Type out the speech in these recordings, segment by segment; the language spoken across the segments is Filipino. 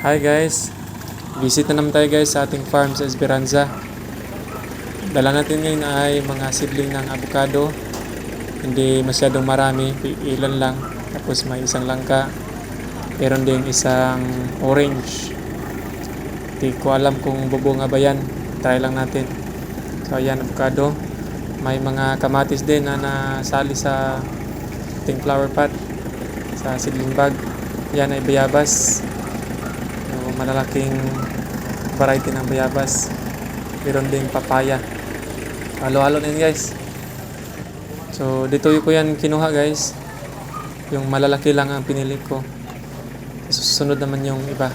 Hi guys, visit na naman tayo guys sa ating farm sa Esperanza. Dala natin ngayon ay mga seedling ng avocado. Hindi masyadong marami, ilan lang. Tapos may isang langka. Meron ding isang orange. Hindi ko alam kung bubunga ba yan. Try lang natin. So ayan, avocado. May mga kamatis din na nasali sa ating flower pot sa seedling bag. Yan ay bayabas. Malalaking variety ng bayabas. Meron ding papaya. Halo-halo din guys. So dito ko yan kinuha guys. Yung malalaki lang ang pinili ko. Susunod naman yung iba.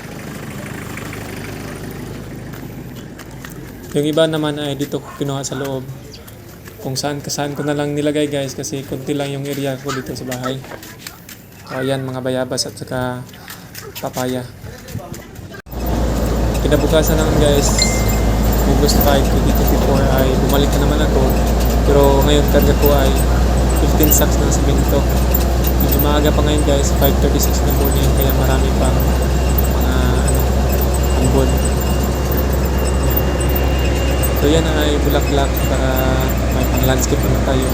Yung iba naman ay dito ko kinuha sa loob. Kung saan saan ko na lang nilagay guys kasi konti lang yung area ko dito sa bahay. So ayan mga bayabas at saka papaya. Kinabukasan naman guys, August 5, 2024 ay bumalik na naman ako. Pero ngayon karga ko ay 15 sacks ng simento. Medyo maaga pa ngayon guys, 5.36 na morning kaya marami pang mga ano, ambon. So yan ay bulaklak para may pang landscape naman tayo.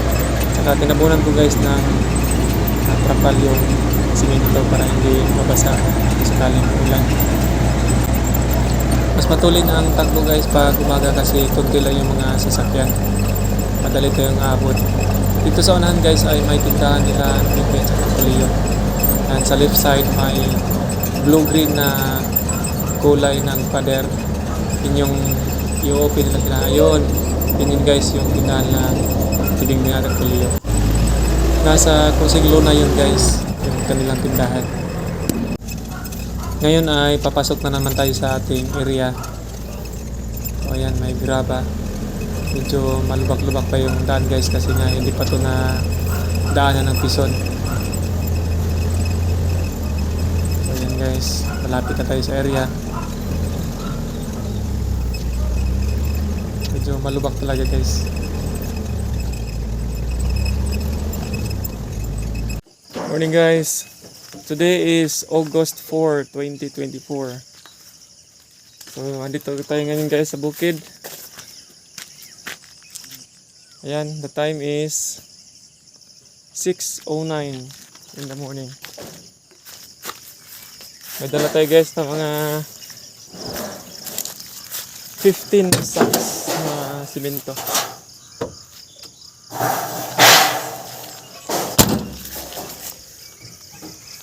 Saka tinabunan ko guys ng uh, trapal yung simento para hindi mabasa kung sakaling ulan. Mas matuloy na ang takbo guys pag umaga kasi kunti lang yung mga sasakyan. Madali tayong aabot. Dito sa unahan guys ay may tindahan nila Pipe at Kulio. And sa left side may blue-green na kulay ng pader. Yun yung i-open nila nila. Ayun, yun yun guys yung tindahan na tibing nila ng Kulio. Nasa Kusing Luna yun guys, yung kanilang tindahan. Ngayon ay papasok na naman tayo sa ating area. O ayan, may graba. Medyo malubak-lubak pa yung daan guys kasi nga hindi pa to na daanan ng pison. So ayan guys, malapit na tayo sa area. Medyo malubak talaga guys. Morning guys. Today is August 4, 2024. So, andito tayo ngayon guys sa bukid. Ayan, the time is 6.09 in the morning. May dala tayo guys ng mga 15 sacks na simento.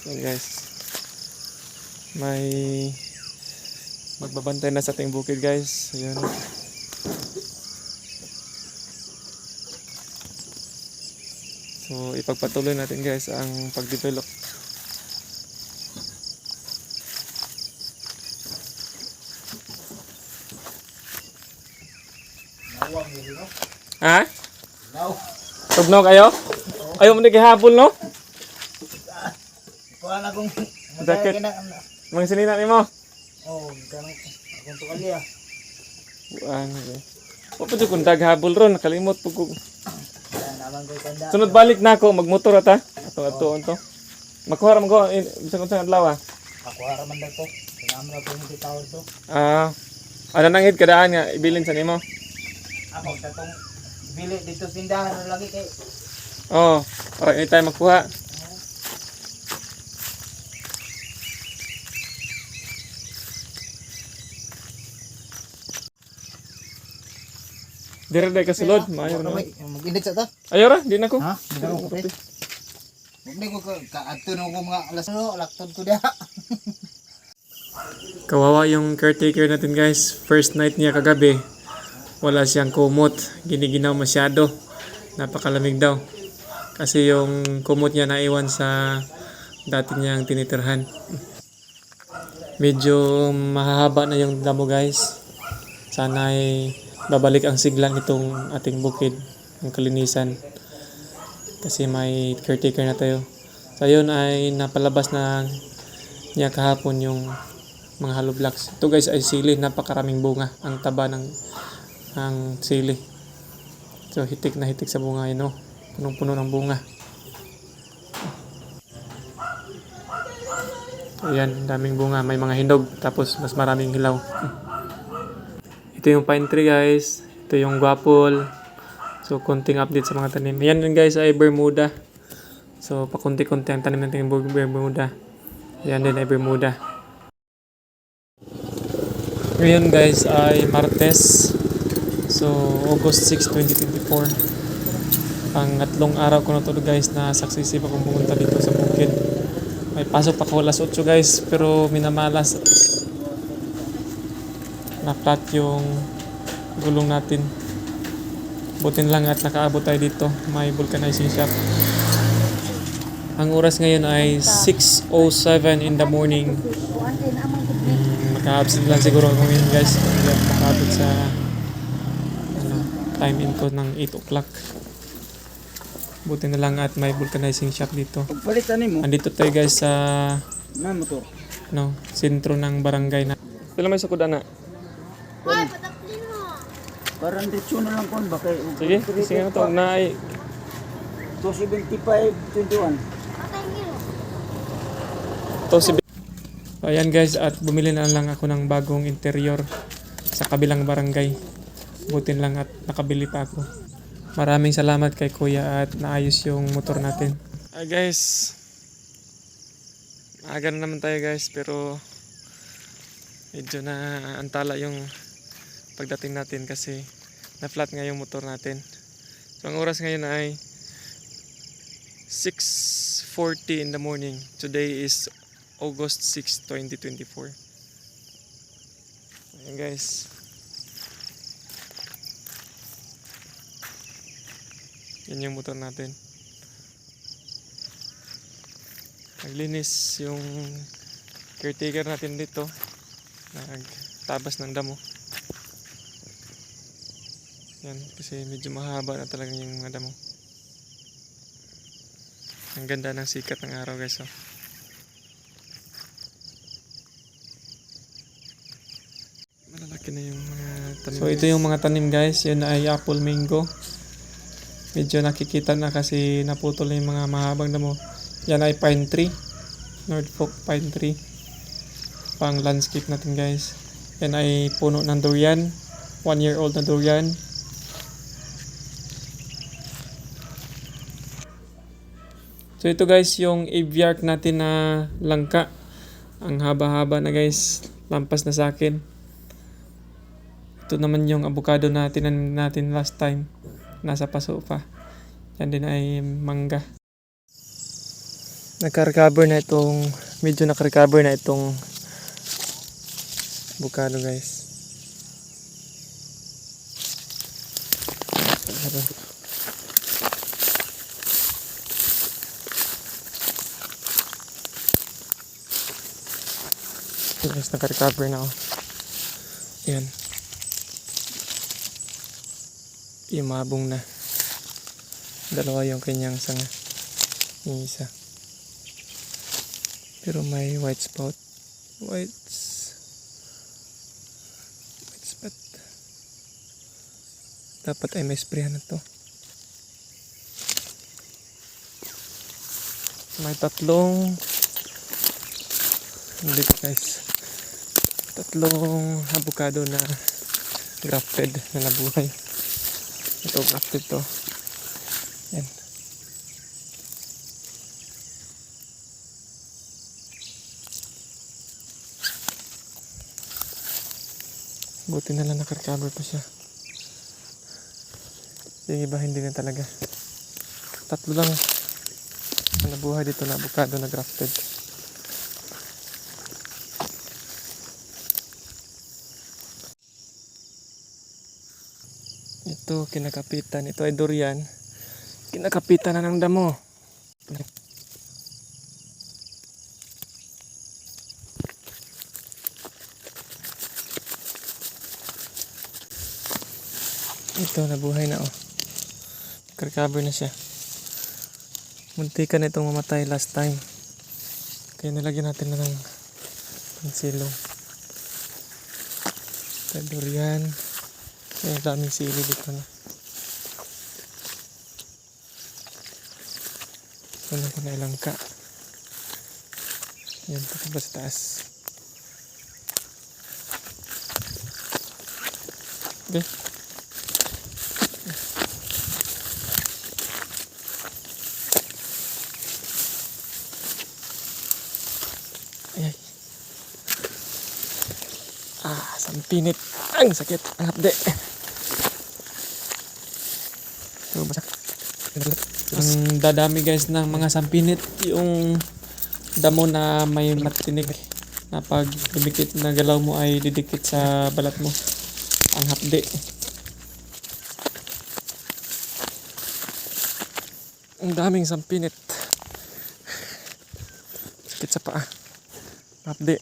Ayan guys. May magbabantay na sa ating bukid guys. Ayan. So ipagpatuloy natin guys ang pagdevelop. Ha? Tugnaw kayo? Ayaw mo na kihabol no? Kuha na kung Jacket. Mga sinina ni mo? Oh, kanang akong tukali ah. Buang. Wa pa jud kung daghabol ron, nakalimot po ko. Yan naman ko tanda. Sunod balik na ako, magmotor ata. Ato ato to. Makuha ra ko bisag unsang adlaw ah. Ako haraman daw ko. Kailangan na hindi tawag to. Ah. Ano nang hit kadaan nga ibilin sa nimo? Ako tatong bili dito sa tindahan na lagi kay Oh, para anytime makuha. Dire day kasulod, maayo na. Mag-edit sa ta? Ayaw ra, di na ko. Ha? Hindi ko kape. Hindi ko ka kaadto na ko mga alas no, laktod ko diha. Kawawa yung caretaker natin guys. First night niya kagabi. Wala siyang kumot. Giniginaw masyado. Napakalamig daw. Kasi yung kumot niya naiwan sa dati niyang tinitirhan. Medyo mahahaba na yung damo guys. Sana ay babalik ang sigla nitong ating bukid. Ang kalinisan. Kasi may caretaker na tayo. So yun ay napalabas na niya kahapon yung mga hollow blocks. Ito guys ay sili, napakaraming bunga. Ang taba ng ang sili. So hitik na hitik sa bunga yun, oh. Punong-puno ng bunga. Ayan, daming bunga. May mga hinog. Tapos mas maraming hilaw. Ito yung pine tree guys. Ito yung guapol. So, konting update sa mga tanim. Yan din guys ay Bermuda. So, pakunti-kunti ang tanim natin yung Bermuda. Yan din ay Bermuda. Ngayon guys ay Martes. So, August 6, 2024. Pangatlong araw ko na to guys na successive akong pumunta dito sa bukid. May pasok pa ko alas 8 guys pero minamalas. Na-flat yung gulong natin. Butin lang at nakaabot tayo dito. May vulcanizing shop. Ang oras ngayon ay 6.07 in the morning. Mm, Maka-absent lang siguro ako ngayon guys. Makaabot sa ano, time in ko ng 8 o'clock. Buti na lang at may vulcanizing shop dito. Andito tayo guys sa na mo to. no, sentro ng barangay na. Sila may sukod na. Parang diretsyo na lang kon ba kay Sige, sige na to. Na ay 275 21. to si Ayan guys, at bumili na lang ako ng bagong interior sa kabilang barangay. Butin lang at nakabili pa ako. Maraming salamat kay kuya at naayos yung motor natin. Ay guys, maaga na naman tayo guys pero medyo na antala yung pagdating natin kasi na-flat nga yung motor natin. So ang oras ngayon ay 6.40 in the morning. Today is August 6, 2024. Ayan guys. Yan yung motor natin. Naglinis yung caretaker natin dito. Nagtabas ng damo. Yan, kasi medyo mahaba na talaga yung mga damo. Ang ganda ng sikat ng araw guys. Oh. Malalaki na yung mga tanim. So ito yung mga tanim guys. Yun ay apple mango. Medyo nakikita na kasi naputol na yung mga mahabang damo. Yan ay pine tree. Norfolk pine tree. Pang landscape natin guys. Yan ay puno ng durian. One year old na durian. So ito guys yung aviark natin na langka. Ang haba-haba na guys. Lampas na sa akin. Ito naman yung avocado na tinanim natin last time. Nasa paso pa. Yan din ay mangga. Nagka-recover na itong, medyo naka-recover na itong avocado guys. Ito guys, naka-recover na ako. Yan. Imabong na. Dalawa yung kanyang sanga. Yung isa. Pero may white spot. White white spot. Dapat ay may sprayan na to. May tatlong dito guys. Tatlong avocado na grafted na nabuhay. Ito grafted to. Yan. Buti na lang nakarecover pa siya. Yung iba hindi na talaga. Tatlo lang ang nabuhay dito na avocado na grafted. Ito, kinakapitan. Ito ay durian. Kinakapitan na ng damo. Ito, nabuhay na oh. Recover na siya. Muntikan itong mamatay last time. Kaya nilagyan natin na ng pansilong. Ito, durian. Ay, daming sili dito na. Wala ko na ka. Yan, takbo sa taas. Okay. Ay, ay. Ah, sampinit. Ang sakit. Ang hapde. So, basa. Ang dadami guys ng mga sampinit. Yung damo na may matinig na pag dumikit na galaw mo ay didikit sa balat mo. Ang hapde. Ang daming sampinit. Sakit sa paa. Hapde.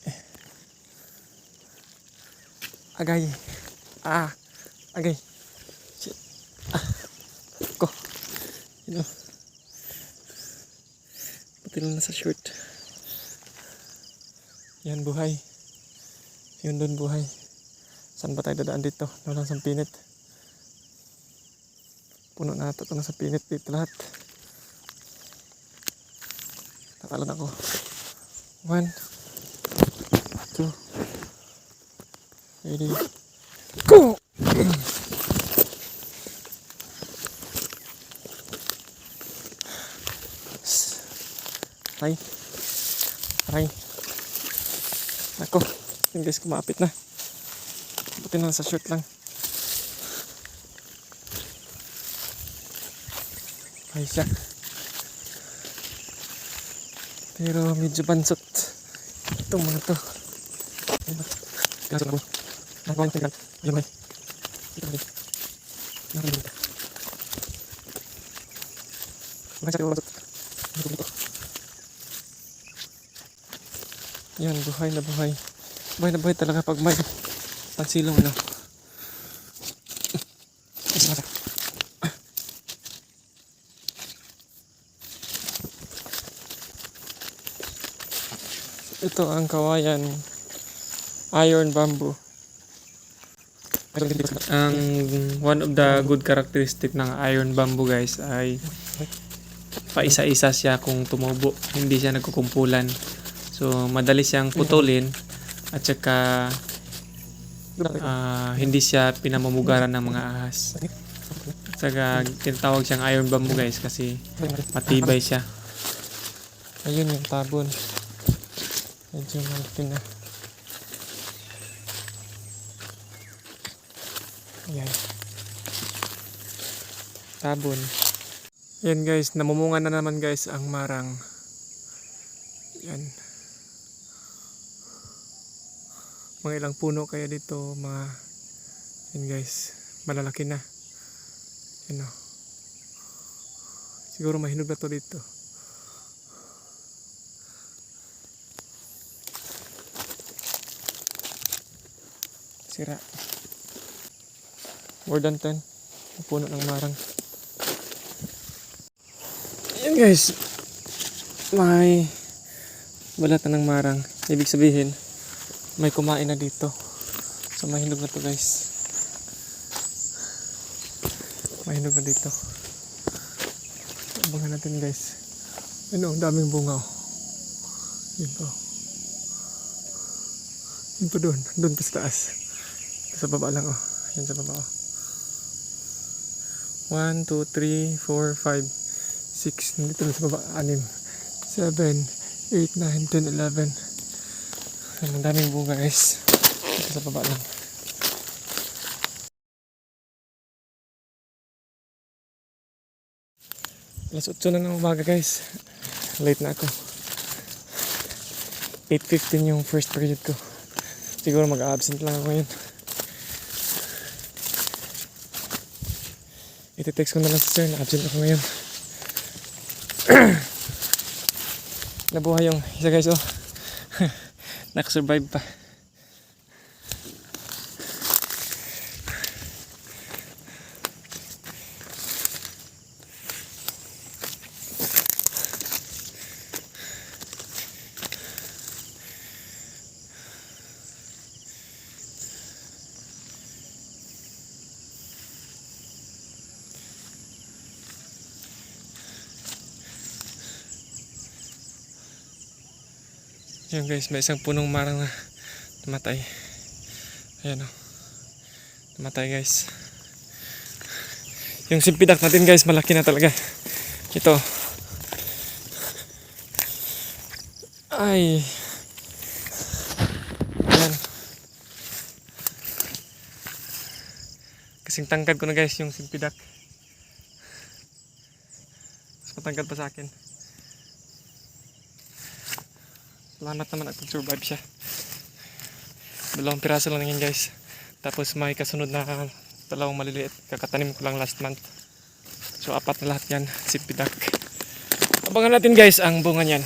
Agay. Ah. Agay. Shit. Ah. Ko. Yun o. Pati lang nasa short. Yan buhay. Yun doon buhay. Saan ba tayo dadaan dito? Walang sa pinit. Puno na ito ito sa pinit dito lahat. Nakalan ako. One. Two. Ready. Go! Aray. Aray. Ako. Yung guys, kumapit na. Buti na sa shirt lang. Ay siya. Pero medyo bansot. Itong mga to. Kaso na po. Nakakuha yung. Ayun may. Ito may. Yung Mga sa bansot. Ano dito? Yan, buhay na buhay. Buhay na buhay talaga pag may pansilong na. Ito ang kawayan. Iron bamboo. Ang one of the good characteristic ng iron bamboo guys ay paisa-isa siya kung tumubo. Hindi siya nagkukumpulan. So, madali siyang putulin at saka ah, hindi siya pinamumugaran ng mga ahas. At saka tinatawag siyang iron bamboo guys kasi matibay siya. Ayun yung tabon. Medyo malaki na. Ayan. Tabon. Yan guys, namumunga na naman guys ang marang. Yan. Mga ilang puno kaya dito, mga yan guys, malalaki na. Yan o. Siguro mahinog na to dito. Sira. More than 10. Ang Puno ng marang. Yan guys. May balatan ng marang. Ibig sabihin, may kumain na dito. So mahinog na to guys. Mahinog na dito. Abangan natin guys. Ano, ang daming bunga oh. Yun po. Yun po doon. Doon pa sa taas. Sa baba lang oh. Yan sa baba oh. 1, 2, 3, 4, 5, 6. Nandito na sa baba. 6, 7, 8, 9, 10, 11. Ang daming bunga guys. Ito sa baba lang. Alas 8 na ng umaga guys. Late na ako. 8.15 yung first period ko. Siguro mag-absent lang ako ngayon. Iti-text ko na lang sa sir na absent ako ngayon. Nabuhay yung isa guys oh. Nakasurvive pa. Yan guys, may isang punong marang na namatay. Ayan o. Namatay guys. Yung simpidak natin guys, malaki na talaga. Ito. Ay. Ayan. Kasing tangkad ko na guys yung simpidak. Mas matangkad pa sa akin. Salamat naman at survive siya. Dalawang piraso lang yan guys. Tapos may kasunod na dalawang maliliit. Kakatanim ko lang last month. So apat na lahat yan. Simpidak. Abangan natin guys ang bunga niyan.